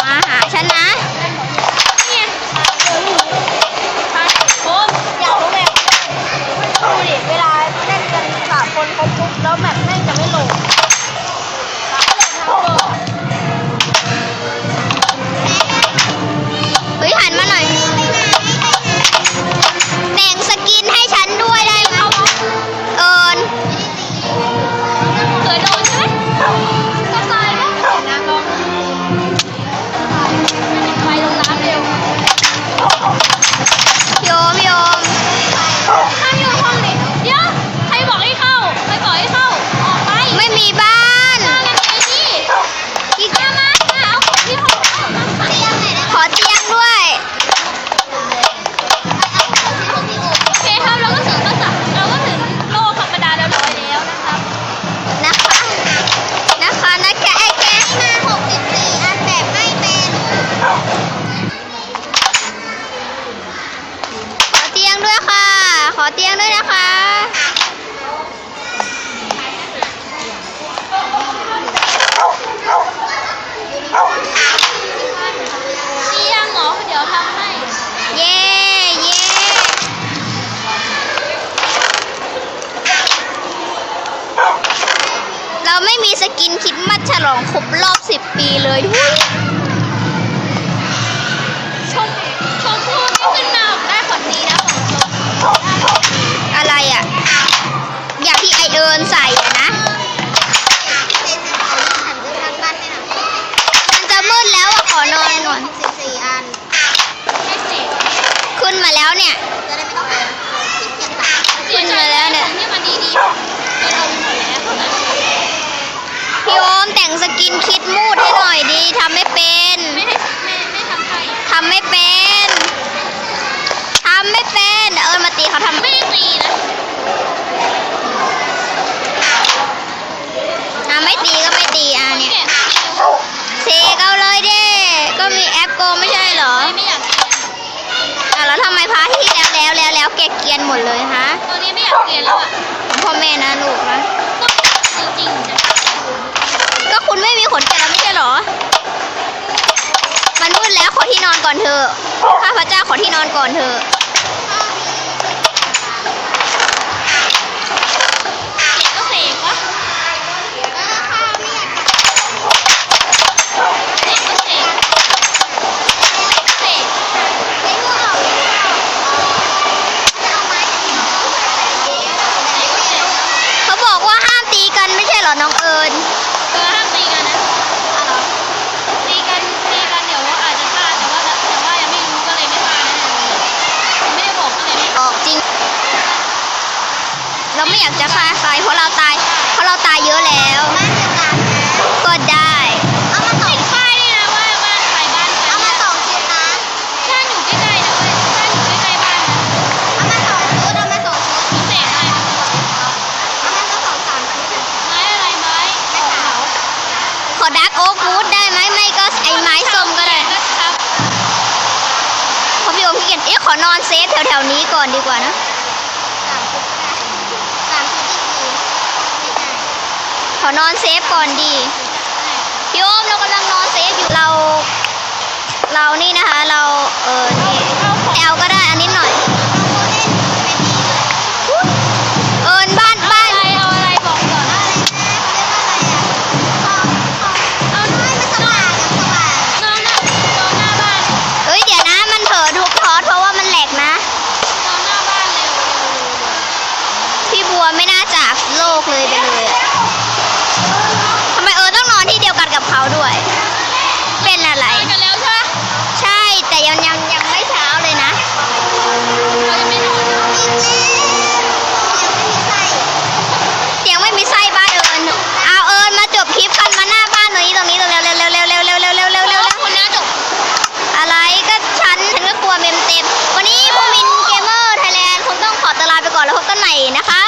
มาหา ลองครบรอบ 10 ปีเลยหุ้ยชมชมพู่ที่ขึ้นมาออกได้ผลดีนะของชมอะไรอะ อย่างที่ไอเอิญใส่อะนะ มันจะมืดแล้วอะขอนอนก่อน14อันให้เสร็จขึ้นมาแล้วเนี่ยจะได้ไม่ต้องหาขี้เกียจตัดขึ้นมาแล้วเนี่ยนี่มันดีๆเราเอาหมดแล้วพี่โอ มแต่งสกินคิดมูดให้หน่อยดีทำไม่เป็นไม่ได้ไม่ไม่ทำให้ทำไม่เป็นทำไม่เป็นเดี๋ยวเอิญมาตีเขาทำไม่ได้ตีนะอะไม่ตีก็ไม่ตีอะเนี่ยแกะเซกเอาเลยเด้ก็มีแอปโกไม่ใช่เหรอไม่อยากเรียนอะแล้วทำไมพาที่แล้วแล้วแล้วแล้วแกเกรียนหมดเลยฮะตอนนี้ไม่อยากเรียนแล้วอะของพ่อแม่นะลูกนะจริงๆนะก็ คุณไม่มีขนแกะแล้วไม่ใช่เหรอ มันมืดแล้วขอที่นอนก่อนเถอะ ข้าพเจ้าขอที่นอนก่อนเถอะ เก็บก็เสกวะเสกก็เสกเสก เขาบอกว่าห้ามตีกันไม่ใช่เหรอน้องเอิญ เออห้ามตีกันนะตีกันตีกันเดี๋ยวอาจจะฆ่าแต่ว่าแต่ว่ายังไม่รู้ก็เลยไม่ฆ่านะไม่ได้บอกก็เลยไม่ ออกจริง เรา ไม่อยากจะฆ่าใครเพราะเราตาย เพราะเราตายเยอะแล้ว ก็ได้ เอามาสอติงดป้ายด้วยนะว่าบ้านขายบ้านใครเอามาสองชิ้นนะบ้านอยู่ใกล้ๆนะเว้ยบ้านอยู่ใกล้ๆบ้านนะเอามาสองชุดเอามาสองชุดพิเศษอะไรเอามาก็สองสามชุดไม้อะไรไม้ไม่ขาวขอดักโอ๊กวูดได้ไหมไม่ก็ไอ้ไม้ส้มก็ได้เพราะพี่โอมขี้เกียจเอ๊ะขอนอนเซฟแถวๆนี้ก่อนดีกว่านะ ขอนอนเซฟก่อนดีพี่โอมเรากำลังนอนเซฟอยู่เรา เรานี่นะคะเราเออนี่แอลก็ได้อันนิดหน่อยเอินบ้านบ้านเอาอะไรบอกก่อนเอ้ยเดี๋ยวนะมันเผลอทุกคอร์สเพราะว่ามันแหลกนะ พี่บัวไม่น่าจากโลกเลย ใหม่นะคะ